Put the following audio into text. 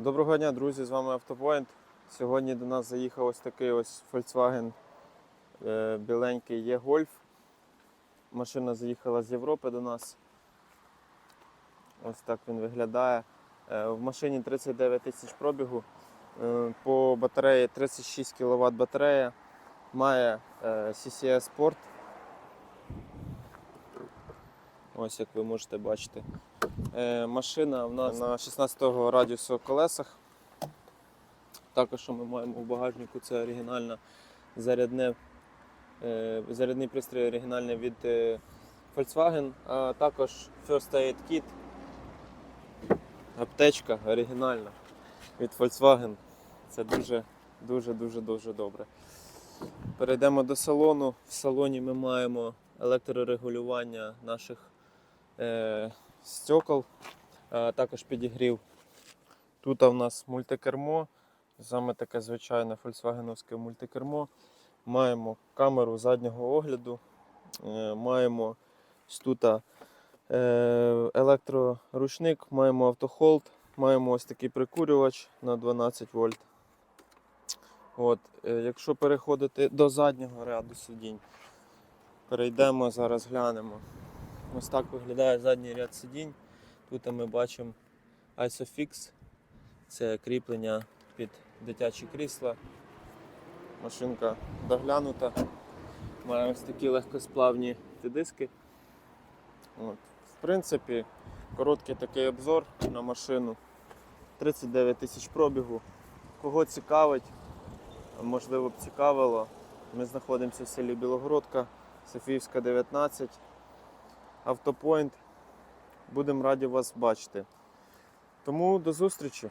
Доброго дня, друзі! З вами Автопоінт. Сьогодні до нас заїхав ось такий ось Volkswagen е, біленький є Golf. Машина заїхала з Європи до нас. Ось так він виглядає. Е, В машині 39 тисяч пробігу. Е, По батареї 36 кВт батарея. Має CCS Sport. Ось як ви можете бачити. Е, Машина в нас на 16 го радіусу колесах. Також що ми маємо в багажнику, це оригінальна зарядне, е, зарядний пристрій оригінальний від е, Volkswagen, а також First Aid Kit. Аптечка оригінальна від Volkswagen. Це дуже, дуже, дуже, дуже добре. Перейдемо до салону. В салоні ми маємо електрорегулювання наших е, стекол, а також підігрів. Тут у нас мультикермо, саме таке звичайне фольксвагеновське мультикермо. Маємо камеру заднього огляду, е, маємо тут е, електроручник, маємо автохолд, маємо ось такий прикурювач на 12 вольт. От, е, якщо переходити до заднього ряду сидінь, перейдемо, зараз глянемо. Ось так виглядає задній ряд сидінь. Тут ми бачимо ISOFIX, це кріплення під дитячі крісла. Машинка доглянута. Має ось такі легкосплавні диски. От. В принципі, короткий такий обзор на машину. 39 тисяч пробігу. Кого цікавить, можливо б цікавило. Ми знаходимося в селі Білогородка, Софіївська 19. Автопоінт. Будемо раді вас бачити. Тому до зустрічі.